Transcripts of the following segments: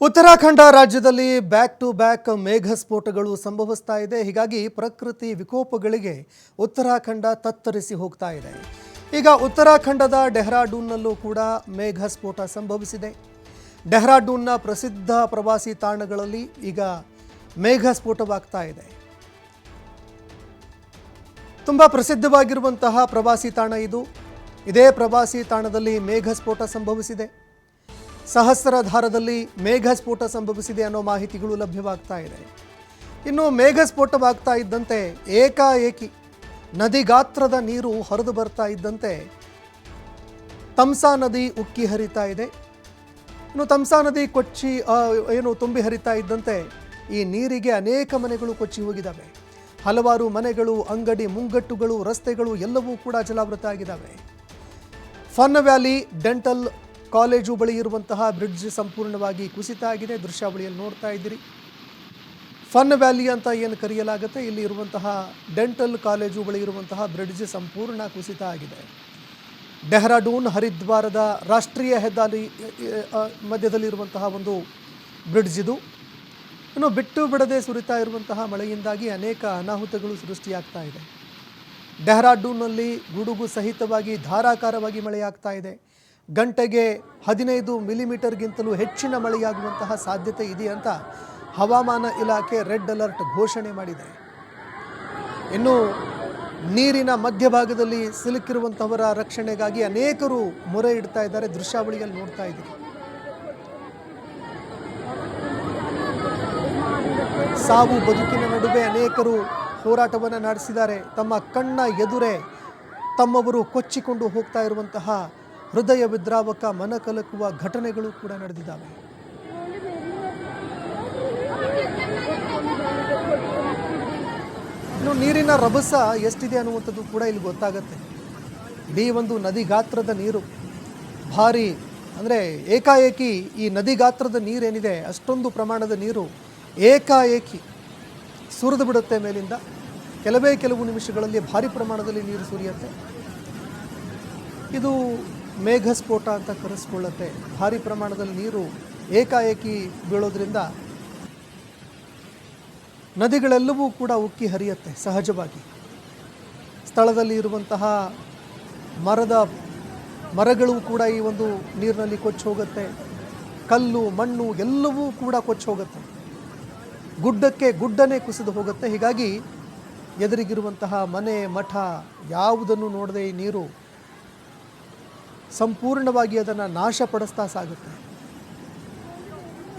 ಉತ್ತರಾಖಂಡ ರಾಜ್ಯದಲ್ಲಿ back to back ಮೇಘ ಸ್ಫೋಟಗಳು ಸಂಭವಿಸ್ತಾ ಇದೆ. ಹೀಗಾಗಿ ಪ್ರಕೃತಿ ವಿಕೋಪಗಳಿಗೆ ಉತ್ತರಾಖಂಡ ತತ್ತರಿಸಿ ಹೋಗ್ತಾ ಇದೆ. ಈಗ ಉತ್ತರಾಖಂಡದ ಡೆಹ್ರಾಡೂನ್ನಲ್ಲೂ ಕೂಡ ಮೇಘ ಸ್ಫೋಟ ಸಂಭವಿಸಿದೆ. ಡೆಹ್ರಾಡೂನ್ನ ಪ್ರಸಿದ್ಧ ಪ್ರವಾಸಿ ತಾಣಗಳಲ್ಲಿ ಈಗ ಮೇಘ ಸ್ಫೋಟವಾಗ್ತಾ ಇದೆ. ತುಂಬ ಪ್ರಸಿದ್ಧವಾಗಿರುವಂತಹ ಪ್ರವಾಸಿ ತಾಣ ಇದು. ಇದೇ ಪ್ರವಾಸಿ ತಾಣದಲ್ಲಿ ಮೇಘ ಸ್ಫೋಟ ಸಂಭವಿಸಿದೆ. ಸಹಸ್ರಧಾರದಲ್ಲಿ ಮೇಘ ಸ್ಫೋಟ ಸಂಭವಿಸಿದೆ ಅನ್ನೋ ಮಾಹಿತಿಗಳು ಲಭ್ಯವಾಗ್ತಾ ಇದೆ. ಇನ್ನು ಮೇಘ ಸ್ಫೋಟವಾಗ್ತಾ ಇದ್ದಂತೆ ಏಕಾಏಕಿ ನದಿ ಗಾತ್ರದ ನೀರು ಹರಿದು ಬರ್ತಾ ಇದ್ದಂತೆ ತಮ್ಸಾ ನದಿ ಉಕ್ಕಿ ಹರಿತಾ ಇದೆ. ಇನ್ನು ತಮ್ಸಾ ನದಿ ಕೊಚ್ಚಿ ಏನು ತುಂಬಿ ಹರಿತಾ ಇದ್ದಂತೆ ಈ ನೀರಿಗೆ ಅನೇಕ ಮನೆಗಳು ಕೊಚ್ಚಿ ಹೋಗಿದ್ದಾವೆ. ಹಲವಾರು ಮನೆಗಳು, ಅಂಗಡಿ, ಮುಂಗಟ್ಟುಗಳು, ರಸ್ತೆಗಳು ಎಲ್ಲವೂ ಕೂಡ ಜಲಾವೃತ ಆಗಿದ್ದಾವೆ. ಫನ್ ವ್ಯಾಲಿ ಡೆಂಟಲ್ ಕಾಲೇಜು ಬಳಿ ಇರುವಂತಹ ಬ್ರಿಡ್ಜ್ ಸಂಪೂರ್ಣವಾಗಿ ಕುಸಿತ ಆಗಿದೆ. ದೃಶ್ಯಾವಳಿಯಲ್ಲಿ ನೋಡ್ತಾ ಇದ್ದೀರಿ. ಫನ್ ವ್ಯಾಲಿ ಅಂತ ಏನು ಕರೆಯಲಾಗುತ್ತೆ? ಇಲ್ಲಿ ಇರುವಂತಹ ಡೆಂಟಲ್ ಕಾಲೇಜು ಬಳಿ ಇರುವಂತಹ ಬ್ರಿಡ್ಜ್ ಸಂಪೂರ್ಣ ಕುಸಿತ ಆಗಿದೆ. ಡೆಹ್ರಾಡೂನ್, ಹರಿದ್ವಾರದ ರಾಷ್ಟ್ರೀಯ ಹೆದ್ದಾರಿ ಮಧ್ಯದಲ್ಲಿರುವಂತಹ ಒಂದು ಬ್ರಿಡ್ಜ್ ಇದು. ಇನ್ನು ಬಿಟ್ಟು ಬಿಡದೆ ಸುರಿತಾ ಇರುವಂತಹ ಮಳೆಯಿಂದಾಗಿ ಅನೇಕ ಅನಾಹುತಗಳು ಸೃಷ್ಟಿಯಾಗ್ತಾ ಇದೆ. ಡೆಹ್ರಾಡೂನ್ನಲ್ಲಿ ಗುಡುಗು ಸಹಿತವಾಗಿ ಧಾರಾಕಾರವಾಗಿ ಮಳೆಯಾಗ್ತಾ ಇದೆ. ಗಂಟೆಗೆ ಹದಿನೈದು ಮಿಲಿಮೀಟರ್ಗಿಂತಲೂ ಹೆಚ್ಚಿನ ಮಳೆಯಾಗುವಂತಹ ಸಾಧ್ಯತೆ ಇದೆ ಅಂತ ಹವಾಮಾನ ಇಲಾಖೆ ರೆಡ್ ಅಲರ್ಟ್ ಘೋಷಣೆ ಮಾಡಿದೆ. ಇನ್ನು ನೀರಿನ ಮಧ್ಯಭಾಗದಲ್ಲಿ ಸಿಲುಕಿರುವಂಥವರ ರಕ್ಷಣೆಗಾಗಿ ಅನೇಕರು ಮೊರೆ ಇಡ್ತಾ ಇದ್ದಾರೆ, ದೃಶ್ಯಾವಳಿಯಲ್ಲಿ ನೋಡ್ತಾ ಇದ್ದೀರಿ. ಸಾವು ಬದುಕಿನ ನಡುವೆ ಅನೇಕರು ಹೋರಾಟವನ್ನು ನಡೆಸಿದ್ದಾರೆ. ತಮ್ಮ ಕಣ್ಣ ಎದುರೇ ತಮ್ಮವರು ಕೊಚ್ಚಿಕೊಂಡು ಹೋಗ್ತಾ ಇರುವಂತಹ ಹೃದಯ ವಿದ್ರಾವಕ ಮನಕಲಕುವ ಘಟನೆಗಳು ಕೂಡ ನಡೆದಿದ್ದಾವೆ. ಇನ್ನು ನೀರಿನ ರಭಸ ಎಷ್ಟಿದೆ ಅನ್ನುವಂಥದ್ದು ಕೂಡ ಇಲ್ಲಿ ಗೊತ್ತಾಗತ್ತೆ. ಇಡೀ ಒಂದು ನದಿ ಗಾತ್ರದ ನೀರು, ಭಾರಿ ಅಂದರೆ ಏಕಾಏಕಿ ಈ ನದಿ ಗಾತ್ರದ ನೀರೇನಿದೆ, ಅಷ್ಟೊಂದು ಪ್ರಮಾಣದ ನೀರು ಏಕಾಏಕಿ ಸುರಿದು ಬಿಡುತ್ತೆ ಮೇಲಿಂದ. ಕೆಲವೇ ಕೆಲವು ನಿಮಿಷಗಳಲ್ಲಿ ಭಾರಿ ಪ್ರಮಾಣದಲ್ಲಿ ನೀರು ಸುರಿಯುತ್ತೆ. ಇದು ಮೇಘ ಸ್ಫೋಟ ಅಂತ ಕರೆಸ್ಕೊಳ್ಳುತ್ತೆ. ಭಾರಿ ಪ್ರಮಾಣದಲ್ಲಿ ನೀರು ಏಕಾಏಕಿ ಬೀಳೋದ್ರಿಂದ ನದಿಗಳೆಲ್ಲವೂ ಕೂಡ ಉಕ್ಕಿ ಹರಿಯುತ್ತೆ ಸಹಜವಾಗಿ. ಸ್ಥಳದಲ್ಲಿ ಇರುವಂತಹ ಮರದ ಮರಗಳು ಕೂಡ ಈ ಒಂದು ನೀರಿನಲ್ಲಿ ಕೊಚ್ಚಿ ಹೋಗುತ್ತೆ. ಕಲ್ಲು, ಮಣ್ಣು ಎಲ್ಲವೂ ಕೂಡ ಕೊಚ್ಚಿ ಹೋಗುತ್ತೆ. ಗುಡ್ಡಕ್ಕೆ ಗುಡ್ಡನೇ ಕುಸಿದು ಹೋಗುತ್ತೆ. ಹೀಗಾಗಿ ಎದುರಿಗಿರುವಂತಹ ಮನೆ, ಮಠ ಯಾವುದನ್ನು ನೋಡದೆ ಈ ನೀರು ಸಂಪೂರ್ಣವಾಗಿ ಅದನ್ನು ನಾಶಪಡಿಸ್ತಾ ಸಾಗುತ್ತೆ.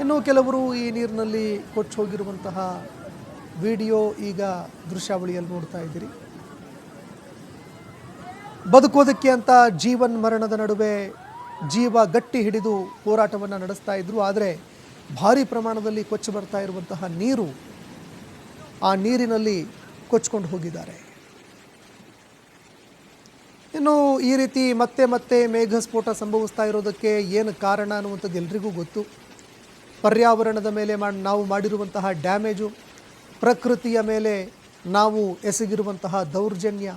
ಇನ್ನು ಕೆಲವರು ಈ ನೀರಿನಲ್ಲಿ ಕೊಚ್ಚಿ ಹೋಗಿರುವಂತಹ ವಿಡಿಯೋ ಈಗ ದೃಶ್ಯಾವಳಿಯಲ್ಲಿ ನೋಡ್ತಾ ಇದ್ದೀರಿ. ಬದುಕೋದಕ್ಕೆ ಅಂತ ಜೀವನ್ ಮರಣದ ನಡುವೆ ಜೀವ ಗಟ್ಟಿ ಹಿಡಿದು ಹೋರಾಟವನ್ನು ನಡೆಸ್ತಾ ಇದ್ರು. ಆದರೆ ಭಾರಿ ಪ್ರಮಾಣದಲ್ಲಿ ಕೊಚ್ಚಿ ಬರ್ತಾ ಇರುವಂತಹ ನೀರು ಆ ನೀರಿನಲ್ಲಿ ಕೊಚ್ಕೊಂಡು ಹೋಗಿದ್ದಾರೆ. ಇನ್ನು ಈ ರೀತಿ ಮತ್ತೆ ಮತ್ತೆ ಮೇಘ ಸ್ಫೋಟ ಸಂಭವಿಸ್ತಾ ಇರೋದಕ್ಕೆ ಏನು ಕಾರಣ ಅನ್ನುವಂಥದ್ದು ಎಲ್ರಿಗೂ ಗೊತ್ತು. ಪರ್ಯಾವರಣದ ಮೇಲೆ ಮಾಡಿ ನಾವು ಮಾಡಿರುವಂತಹ ಡ್ಯಾಮೇಜು, ಪ್ರಕೃತಿಯ ಮೇಲೆ ನಾವು ಎಸಗಿರುವಂತಹ ದೌರ್ಜನ್ಯ.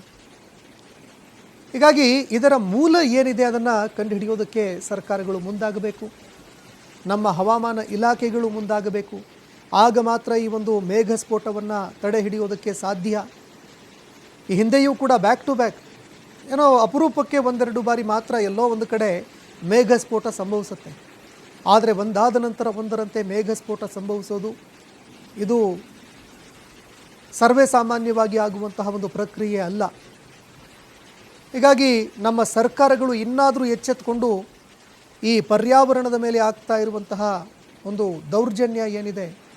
ಹೀಗಾಗಿ ಇದರ ಮೂಲ ಏನಿದೆ ಅದನ್ನು ಕಂಡುಹಿಡಿಯೋದಕ್ಕೆ ಸರ್ಕಾರಗಳು ಮುಂದಾಗಬೇಕು. ನಮ್ಮ ಹವಾಮಾನ ಇಲಾಖೆಗಳು ಮುಂದಾಗಬೇಕು. ಆಗ ಮಾತ್ರ ಈ ಒಂದು ಮೇಘ ಸ್ಫೋಟವನ್ನು ತಡೆ ಹಿಡಿಯೋದಕ್ಕೆ ಸಾಧ್ಯ. ಈ ಹಿಂದೆಯೂ ಕೂಡ ಬ್ಯಾಕ್ ಟು ಬ್ಯಾಕ್ ಏನೋ ಅಪರೂಪಕ್ಕೆ ಒಂದೆರಡು ಬಾರಿ ಮಾತ್ರ ಎಲ್ಲೋ ಒಂದು ಕಡೆ ಮೇಘ ಸ್ಫೋಟ ಸಂಭವಿಸುತ್ತೆ. ಆದರೆ ಒಂದಾದ ನಂತರ ಒಂದರಂತೆ ಮೇಘ ಸ್ಫೋಟ ಸಂಭವಿಸೋದು, ಇದು ಸರ್ವೇ ಸಾಮಾನ್ಯವಾಗಿ ಆಗುವಂತಹ ಒಂದು ಪ್ರಕ್ರಿಯೆ ಅಲ್ಲ. ಹೀಗಾಗಿ ನಮ್ಮ ಸರ್ಕಾರಗಳು ಇನ್ನಾದರೂ ಎಚ್ಚೆತ್ತುಕೊಂಡು ಈ ಪರ್ಯಾವರಣದ ಮೇಲೆ ಆಗ್ತಾ ಇರುವಂತಹ ಒಂದು ದೌರ್ಜನ್ಯ ಏನಿದೆ